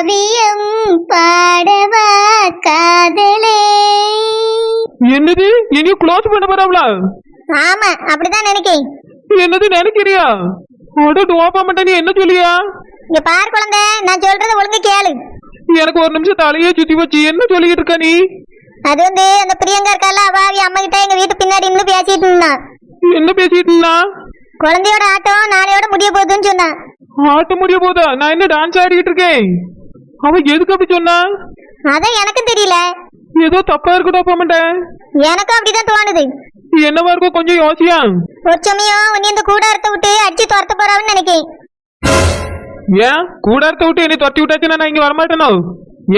காவியம் பாடவா காதலே என்னது? இனி க்ளோஸ் பண்ண போறாங்களா ஆமா அப்படிதான் நினைக்கேன். என்னது நினைக்கிறியா? அட டோப்பா மாட்டேன் நீ என்ன சொல்லியா? இங்க பார் குழந்தை நான் சொல்றத ஒழுங்கா கேளு. எனக்கு ஒரு நிமிஷம் தலையே சுத்தி வச்சு என்ன சொல்லிக்கிட்டு இருக்க நீ? அது வந்து அந்த பிரியங்கா இருக்கால அவ அவ அம்மா கிட்ட எங்க வீட்டு பின்னாடி இருந்து பேசிட்டு இருந்தான் என்ன பேசிட்டு இருந்தா? குழந்தையோட ஆட்டம் நாளையோட முடிய போகுதுன்னு சொன்னான் ஆட்ட முடிய போதா? நான் என்ன டான்ஸ் ஆடிக்கிட்டு இருக்கேன்? அவன் எதுக்கு அப்படி சொன்னா? அதான் எனக்கும் தெரியல. ஏதோ தப்பா இருக்குதா போக மாட்டேன் எனக்கும் அப்படிதான் தோணுது. என்னவா இருக்கும் கொஞ்சம் யோசியா? ஒரு சமயம் உன்னை இந்த கூடாரத்தை விட்டு அடிச்சு துரத்த போறான்னு நினைக்கேன். ஏன்? கூடாரத்தை விட்டு என்னை தொட்டி விட்டாச்சுன்னா நான் இங்க வரமாட்டேனோ?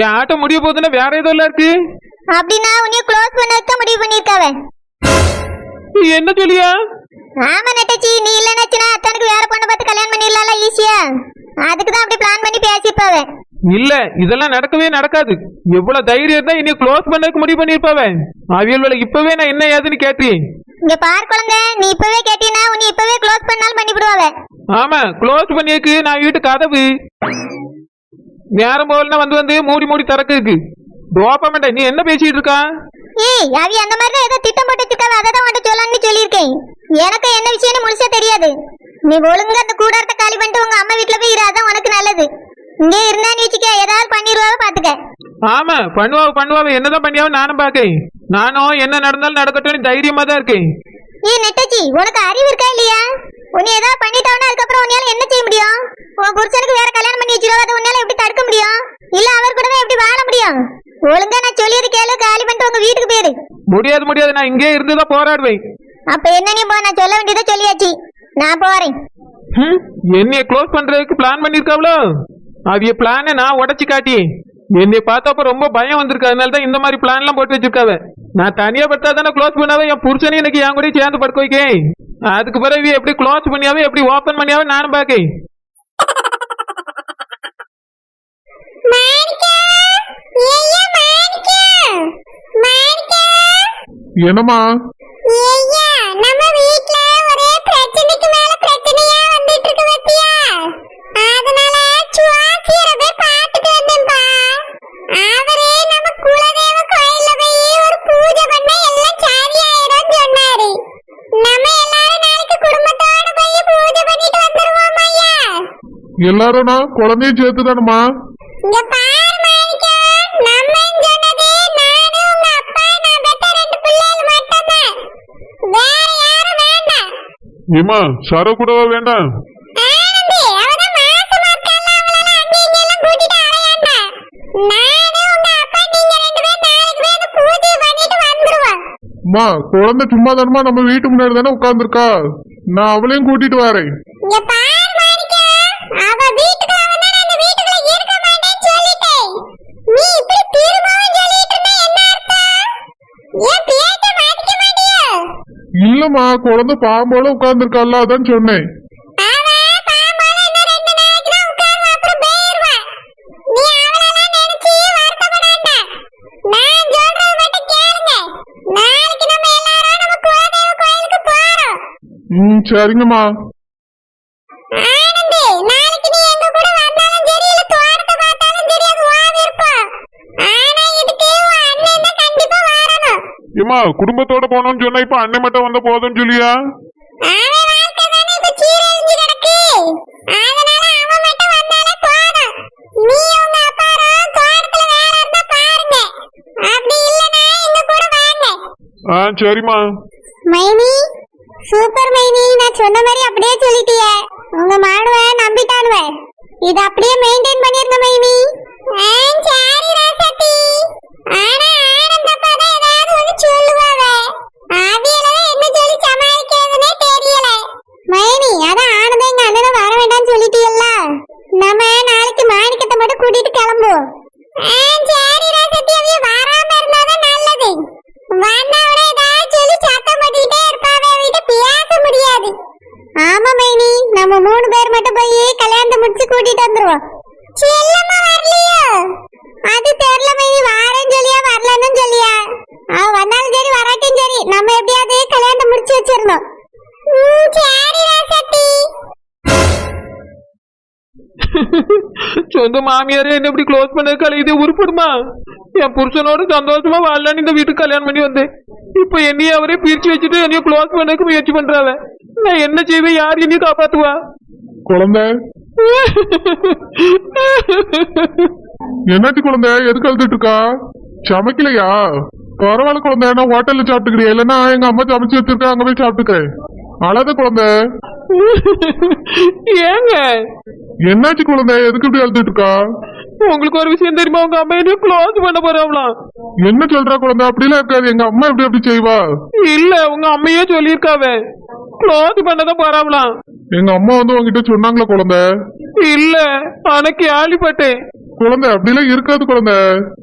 என் ஆட்டம் முடிய போகுதுன்னா வேற ஏதோ இல்ல இருக்கு அப்படின்னா உன்னைய க்ளோஸ் பண்ணதான் முடிவு பண்ணிருக்காவ என்ன சொல்லியா? ஆமா நெட்டச்சி நீ இல்லைன்னாச்சுனா அத்தனுக்கு வேற பொண்ணை பார்த்து கல்யாணம் பண்ணிடலாம்ல ஈஸியா. அதுக்கு தான் அப்படி பிளான் பண்ணி பேசிப்பாவ இல்ல இதெல்லாம் நடக்கவே நடக்காது. எவ்வளவு தைரியம் இருந்தா என்னை க்ளோஸ் பண்ணதுக்கு முடிவு பண்ணிருப்பாவே. அவியல் இப்பவே நான் என்ன ஏதுன்னு கேட்டேன். இங்க பார் குழந்தை நீ இப்பவே கேட்டீங்கன்னா உன்னை இப்பவே க்ளோஸ் பண்ணாலும் பண்ணி விடுவாவ ஆமா க்ளோஸ் பண்ணியக்கு நான் வீட்டு கதவு. நேரம் போகலன்னா வந்து வந்து மூடி மூடி திறக்குது டோப்பா மாட்டேன் நீ என்ன பேசிட்டு இருக்கா? ஏய் அவி அந்த மாதிரி தான் ஏதோ திட்டம் போட்டு வச்சிருக்காவ அதை தான் உன்கிட்ட சொல்லணும்னு சொல்லியிருக்கேன். எனக்கு என்ன விஷயம்னு முழுசா தெரியாது. நீ ஒழுங்கா அந்த கூடாரத்தை காலி பண்ணிட்டு உங்க அம்மா வீட்டுல போய் இரு அதான் உனக்கு நல்லது. இங்கே இருந்தா நீ வச்சுக்க ஏதாவது பண்ணிடுவாவ பாத்துக்க. ஆமா பண்ணுவாவ பண்ணுவாவ என்னதான் பண்ணியாவ நானும் பாக்கேன். நானும் என்ன நடந்தாலும் நடக்கட்டும் தைரியமா தான் இருக்கேன் ஏய் நெட்டச்சி உனக்கு அறிவு இருக்கா இல்லையா? உன்னை ஏதாவது பண்ணிட்டாவனா அதுக்கப்புறம் உன்னால என்ன செய்ய முடியும்? உன் புருஷனுக்கு வேற கல்யாணம் பண்ணி வச்சிருவா அதை உன்னால எப்படி தடுக்க முடியும்? இல்ல அவர் கூட எப்படி வாழ முடியும்? ஒழுங்கா நான் சொல்லியது கேளு காலி பண்ணிட்டு உங்க வீட்டுக்கு போயிரு. முடியாது முடியாது நான் இங்கே இருந்து தான் போராடுவேன். அப்ப என்ன நீ போ நான் சொல்ல வேண்டியதை சொல்லியாச்சு. நான் போறேன். என்னைய க்ளோஸ் பண்றதுக்கு பிளான் பண்ணிருக்காவளோ? அவிய பிளானை நான் உடைச்சு காட்டி. என்னை பார்த்தப்ப ரொம்ப பயம் வந்திருக்கு. அதனால தான் இந்த மாதிரி பிளான் எல்லாம் போட்டு வச்சிருக்காவ. நான் தனியா பட்டா தானே க்ளோஸ் பண்ணாவே? என் புருஷனையும் எனக்கு என் கூட சேர்ந்து படுக்க வைக்கேன். அதுக்கு பிறகு இவ எப்படி க்ளோஸ் பண்ணியாவே? எப்படி ஓபன் பண்ணியாவே நானும் பாக்கேன் என்னம்மா? நம்ம வீட்ல ஒரே பிரச்சனைக்கு மேல ரெண்டு பேரும் நாளைக்கு போய் அந்த பூஜை பண்ணிட்டு வந்துருவோம். அம்மா குழந்தை சும்மா தானமா நம்ம வீட்டு முன்னாடி தானே உட்காந்துருக்கா நான் அவளையும் கூட்டிட்டு வரேன். அவ வீட்டுக்கு வந்தா நான் வீட்டுக்குள்ள இருக்க மாட்டேன்னு சொல்லிட்டேன் நீ இப்படி திரும்பவும் சொல்லிட்டு இருந்தா என்ன அர்த்தம்? ஏன் பேச்ச மாத்திக்க மாட்டியோ? இல்லம்மா குழந்தை பாம்போட உட்காந்துருக்கால அதான் சொன்னேன். அவ ஏமா குடும்பத்தோட போனோம்னு சொன்னா இப்ப அண்ணன் மட்டும் வந்த சொல்லியா? போதும். வாங்க. ஆ சரிம்மா. மைனி சூப்பர் மைனி நான் சொன்ன மாதிரி அப்படியே சொல்லிட்டிய. உங்க மாடுவ நம்பிட்டானுவ. இது அப்படியே மெயின்டைன் பண்ணிருங்க மைனி சரி ராசத்தி ஆனா ஆனந்தப்பா தான் ஏதாவது ஒண்ணு சொல்லுவாவ ஆவியல என்ன சொல்லி சமாளிக்கிறதுனே தெரியல மைனி அதான் ஆனந்தம் எங்க அண்ணனும் வர வேண்டாம்னு சொல்லிட்டீல்ல நம்ம நாளைக்கு மாணிக்கத்தை மட்டும் கூட்டிட்டு கிளம்புவோம் சரி ராசத்தி அவிய வராம இருந்தாதான் நல்லது வந்தவட ஏதாவது சொல்லி சத்தம் போட்டுக்கிட்டே இருப்பாவே அவகிட்ட பேச முடியாது ஆமா மைனி நம்ம மூணு பேர் மட்டும் போய் கல்யாணத்தை முடிச்சு கூட்டிட்டு வந்துருவோம் செல்லம்மா வரலையோ? அது தெரியல மைனி வாரேன்னு சொல்லியா வரலன்னு சொல்லியா? அவ வந்தாலும் சரி வராட்டியும் சரி. நம்ம எப்படியாவது கல்யாணத்தை முடிச்சு வச்சிடணும். சொந்த மாமியாரே என்ன இப்படி க்ளோஸ் பண்ண கலையுது உருப்படுமா? என் புருஷனோட சந்தோஷமா வாழலான்னு இந்த வீட்டுக்கு கல்யாணம் பண்ணி வந்தேன். இப்ப என்னைய அவரே பிரிச்சு வச்சுட்டு என்னைய க்ளோஸ் பண்ணக்கு முயற்சி பண்றாவ. நான் என்ன செய்வேன்? யார் என்னைய காப்பாத்துவா? குழந்தை என்னாச்சு குழந்தை? எதுக்கு அழுதுட்டு இருக்கா சமைக்கலையா? பரவாயில்ல குழந்தை நான் ஹோட்டல்ல சாப்பிட்டுக்கிறேன். இல்லைன்னா எங்க அம்மா சமைச்சு வச்சிருக்கா அங்க போய் சாப்பிட்டுக்கிறேன். அழாத குழந்தை. ஏங்க? என்னாச்சு குழந்தை? எதுக்கு இப்படி அழுதுட்டு இருக்கா உங்களுக்கு ஒரு விஷயம் தெரியுமா? உங்க அம்மா என்ன க்ளோஸ் பண்ண போறாங்களாம் என்ன சொல்ற குழந்தை? அப்படிலாம் இருக்காது. எங்க அம்மா எப்படி அப்படி செய்வா? இல்ல உங்க அம்மையே சொல்லியிருக்காவ. க்ளோஸ் பண்ணதான் போறாங்களாம் எங்க அம்மா வந்து உங்ககிட்ட சொன்னாங்களா குழந்தை? இல்ல ஆனா கேள்விப்பட்டேன் குழந்தை அப்படிலாம் இருக்காது குழந்தை.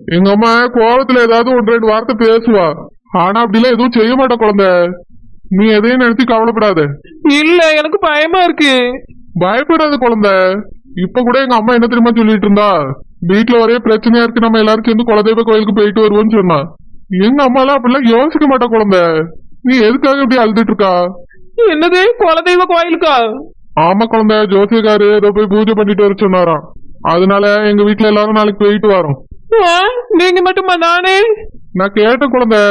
எங்க அம்மா கோவத்துல ஏதாவது ஒன்று ரெண்டு வார்த்தை பேசுவா. ஆனா அப்படிலாம் எதுவும் செய்ய மாட்டா குழந்தை. நீ எதையும் நினைச்சு கவலைப்படாத. இல்ல எனக்கு பயமா இருக்கு. பயப்படாத குழந்தை. இப்ப கூட எங்க அம்மா என்ன தெரியுமா சொல்லிட்டு இருந்தா? வீட்டுல ஒரே பிரச்சனையா இருக்கு நம்ம எல்லாரும் சேர்ந்து குலதெய்வ கோயிலுக்கு போயிட்டு வருவோம்னு சொன்னா. எங்க அம்மா எல்லாம் அப்படிலாம் யோசிக்க மாட்டா குழந்தை. நீ எதுக்காக இப்படி அழுதுட்டு இருக்கா? என்னது? குலதெய்வ கோயிலுக்கா? ஆமா குழந்தை ஜோசியக்காரு ஏதோ போய் பூஜை பண்ணிட்டு வர சொன்னாராம். அதனால எங்க வீட்டுல எல்லாரும் நாளைக்கு போயிட்டு வரோம். நீங்க மட்டுமா நானே? நான் கேட்டேன் குழந்தை.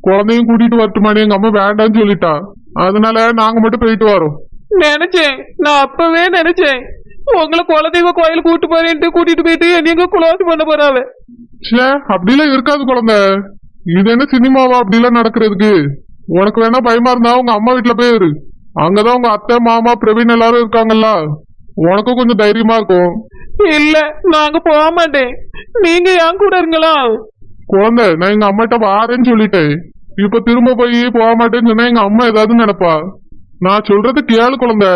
குழந்தையும் கூட்டிட்டு வரட்டுமான்னு எங்க அம்மா வேண்டாம்னு சொல்லிட்டா. அதனால நாங்க மட்டும் போயிட்டு வரோம். நினைச்சேன். நான் அப்பவே நினைச்சேன். உங்களை குலதெய்வ கோயிலுக்கு கூட்டு போறேன்ட்டு கூட்டிட்டு போயிட்டு என்னைங்க க்ளோஸ் பண்ண போறாவ. அப்படிலாம் இருக்காது குழந்தை. இது என்ன சினிமாவா? அப்படிலாம் நடக்கிறதுக்கு. உனக்கு வேணா பயமா இருந்தா உங்க அம்மா வீட்டுல போய் இரு. அங்கதான் உங்க அத்தை மாமா பிரவீன் எல்லாரும் இருக்காங்கல்ல. உனக்கும் கொஞ்சம் தைரியமா இருக்கும். இல்ல நாங்க போக மாட்டேன். நீங்க என் கூட இருங்களா? குழந்தை நான் எங்க அம்மாட்ட வாரேன்னு சொல்லிட்டேன். இப்ப திரும்ப போய் போக மாட்டேன்னு சொன்னா எங்க அம்மா ஏதாவது நினைப்பா? நான் சொல்றது கேளு குழந்தை.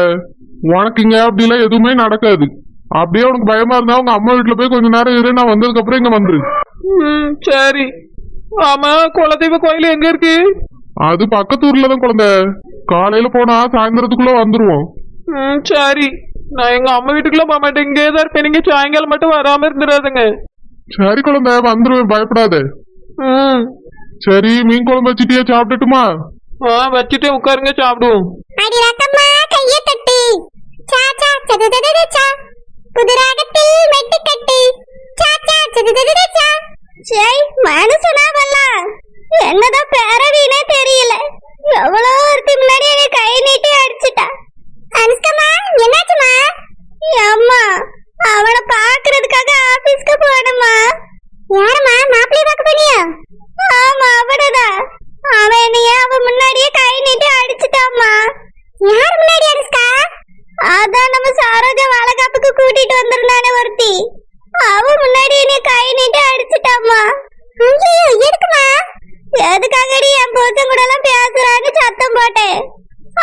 உனக்கு இங்க அப்படிலாம் எதுவுமே நடக்காது. அப்படியே உனக்கு பயமா இருந்தா உங்க அம்மா வீட்டுல போய் கொஞ்ச நேரம் இரு நான் வந்ததுக்கு அப்புறம் இங்க வந்துரு. சரி. ஆமா குலதெய்வ கோயில் எங்க இருக்கு? அது பக்கத்து ஊர்ல தான் குழந்தை. காலையில போனா சாயந்தரத்துக்குள்ள வந்துருவோம். ம் சரி. நான் எங்க அம்மா வீட்டுக்குள்ள போக மாட்டேன். இங்கே தான் இருப்பேன். நீங்க சாயங்காலம் மட்டும் வராம இருந்துடாதுங்க. சரி குழந்தை வந்துருவேன். பயப்படாத. ம். சரி மீன் குழம்பு வச்சுட்டியா? சாப்பிட்டுட்டுமா ஆ வச்சுட்டு உட்காருங்க சாப்பிடுவோம். அடி ரக்கம்மா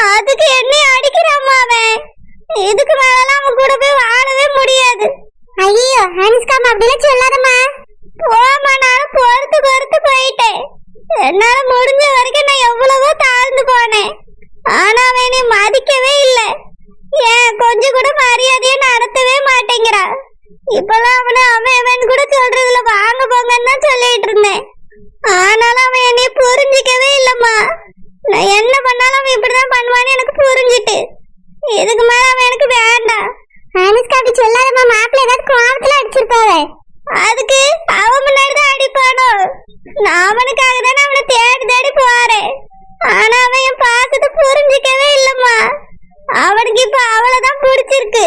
அதுக்கு என்னைய அடிக்கிறாம்மா அவன். இதுக்கு மேலாம் அவன் கூட போய் வாழவே முடியாது. ஐயோ அனுஷ்காமா அப்படிலாம் சொல்லாதம்மா. போமா நானும் பொறுத்து பொறுத்து போயிட்டேன். என்னால முடிஞ்ச வரைக்கும் நான் எவ்வளவோ தாழ்ந்து போனேன். ஆனா அவன் என்னை மதிக்கவே இல்லை. ஏன் கொஞ்சம் கூட மரியாதையா நடத்தவே மாட்டேங்கிறா. இப்பெல்லாம் அவனை அவன் அவன் கூட சொல்றதுல வாங்க போங்கன்னு தான் சொல்லிட்டு இருந்தேன். ஆனாலும் அவன் என்னை புரிஞ்சிக்கவே இல்லம்மா. நான் என்ன பண்ணாலும் அவன் இப்படிதான் பண்ணுவான்னு எனக்கு புரிஞ்சிட்டு. இதுக்கு மேல அவன் எனக்கு வேண்டாம் அனுஷ்கா அப்படி சொல்லாதம்மா மாப்பிள்ளை ஏதாவது கோவத்துல அடிச்சிருப்பாவே. அதுக்கு அவன் முன்னாடி தான் அடிப்பானோ? நான் அவனுக்காக தானே அவனை தேடி தேடி போறேன் ஆனா அவன் என் பாசத்தை புரிஞ்சிக்கவே இல்லம்மா அவனுக்கு இப்ப அவளைதான் பிடிச்சிருக்கு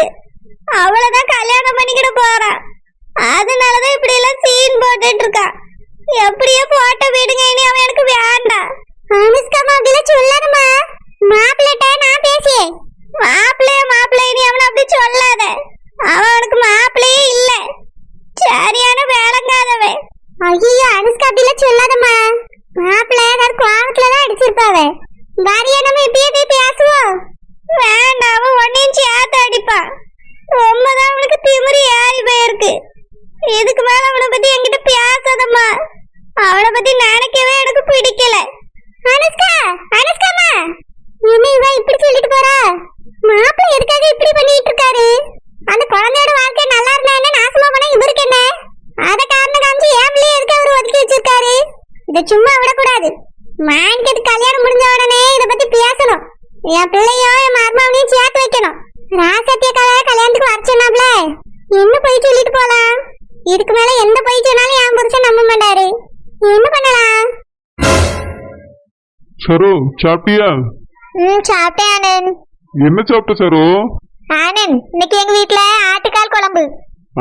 அவளைதான் கல்யாணம் பண்ணிக்கிட போறான் அதனாலதான் இப்படி எல்லாம் சீன் போட்டுட்டு இருக்கான் எப்படியோ போட்ட விடுங்க இனி அவன் எனக்கு வேண்டாம் அனுஷ்காமா அப்படிலாம் சொல்லாதம்மா மாப்பிள்ளைட்ட நான் பேசியேன் மாப்பிள்ளைய மாப்பிள்ளை நீ அவனை அப்படி சொல்லாத அவன் அவனுக்கு மாப்பிள்ளையே இல்ல சரியான வேலைங்காதவன் ஐயோ அனுஷ்கா அப்படிலாம் சொல்லாதம்மா மாப்பிள்ளை ஏதாவது கோவத்துல தான் அடிச்சிருப்பாவே. வரியா நம்ம இப்பயே போய் பேசுவோம்? வேண்டாம் அவன் ஒன்னையும் சேர்த்து அடிப்பான் ரொம்பதான் அவனுக்கு திமிரு ஏறி போயிருக்கு. இதுக்கு மேல அவனை பத்தி என்கிட்ட பேசாதம்மா? அவனை பத்தி நினைக்கவே எனக்கு பிடிக்கல. அனுஷ்கா அனுஷ்காமா என்ன இவ இப்படி சொல்லிட்டு போறா மாப்பிள்ளை எதுக்காக இப்படி பண்ணிட்டு இருக்காரு அந்த குழந்தையோட வாழ்க்கை நல்லா இருந்தா என்ன நாசமா போனா இவருக்கு என்ன அத காரணம் காமிச்சு ஏன் பிள்ளைய எதுக்கு அவர் ஒதுக்கி வச்சிருக்காரு இத சும்மா விடக்கூடாது மாணிக்கத்து கல்யாணம் முடிஞ்ச உடனே இத பத்தி பேசணும் என் பிள்ளையோ என் மருமகனையும் சேர்த்து வைக்கணும். ராசத்திய கதை கல்யாணத்துக்கு வர சொன்னாப்ல. என்ன போய் சொல்லிட்டு போலாம்? இதுக்கு மேல எந்த போய் சொன்னாலும் என் புருஷன் நம்ப மாட்டாரு. என்ன பண்ணலாம்? சரோ சாப்பிட்டியா? ம் சாப்பிட்டேன் ஆனந்த். என்ன சாப்பிட்ட சரோ? ஆனந்த் இன்னைக்கு எங்க வீட்ல ஆட்டுக்கால் குழம்பு.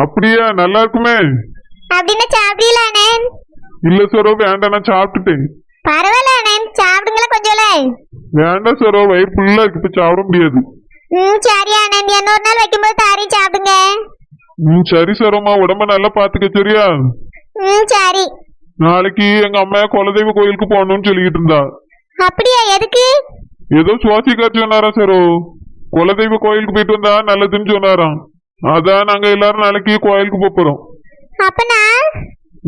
அப்படியா நல்லா இருக்குமே. அப்படின்னு சாப்பிடல ஆனந்த். இல்ல சரோ வேண்டாம் நான் சாப்பிட்டுட்டேன். பரவாயில்ல வேண்டாம் சரோ வயிறு ஃபுல்லா இருக்கு இப்ப சாப்பிட முடியாது. ம் சரி ஆனந்த் இன்னொரு நாள் வைக்கும்போது தாரையும் சாப்பிடுங்க. ம் சரி சரோமா உடம்ப நல்லா பாத்துக்க சரியா? ம் சரி. நாளைக்கு எங்க அம்மா குலதெய்வ கோயிலுக்கு போகணும்னு சொல்லிக்கிட்டு இருந்தா. அப்படியா எதுக்கு? ஏதோ சுவாசி காட்சி சொன்னாரா சரோ குலதெய்வ கோயிலுக்கு போயிட்டு வந்தா நல்லதுன்னு சொன்னாராம். அதான் நாங்க எல்லாரும் நாளைக்கு கோயிலுக்கு போறோம். அப்பனா?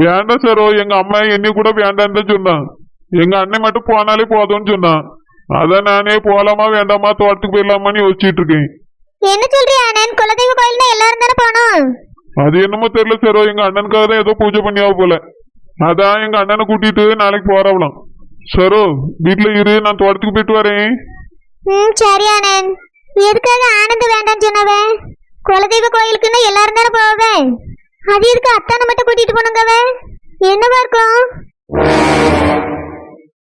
வேண்டாம் சரோ எங்க அம்மா என்னைய கூட வேண்டான்னு தான் சொன்னான் எங்க அண்ணன் மட்டும் போனாலே போதும்னு சொன்னான். அதான் நானே போலாமா வேண்டாமா தோட்டத்துக்கு போயிடலாமான்னு யோசிச்சுட்டு இருக்கேன். என்ன சொல்றியா ஆனந்த் குலதெய்வ கோயில்னா எல்லாரும் தானே போகணும்? அது என்னமோ தெரியல சரோ எங்க அண்ணனுக்காக தான் ஏதோ பூஜை பண்ணியாவ போல. அதான் எங்க அண்ணனை கூட்டிட்டு நாளைக்கு போறவலாம் சரோ வீட்டுல இரு நான் தோட்டத்துக்கு போயிட்டு வரேன். ம் சரி ஆனந்த் எதுக்காக ஆனந்த் வேண்டாம்னு சொன்னவன் குலதெய்வ கோயிலுக்குன்னு எல்லாரும் தானே போவேன் அது எதுக்கு அத்தானை மட்டும் கூட்டிட்டு போனுங்கவ? என்னவா இருக்கும்?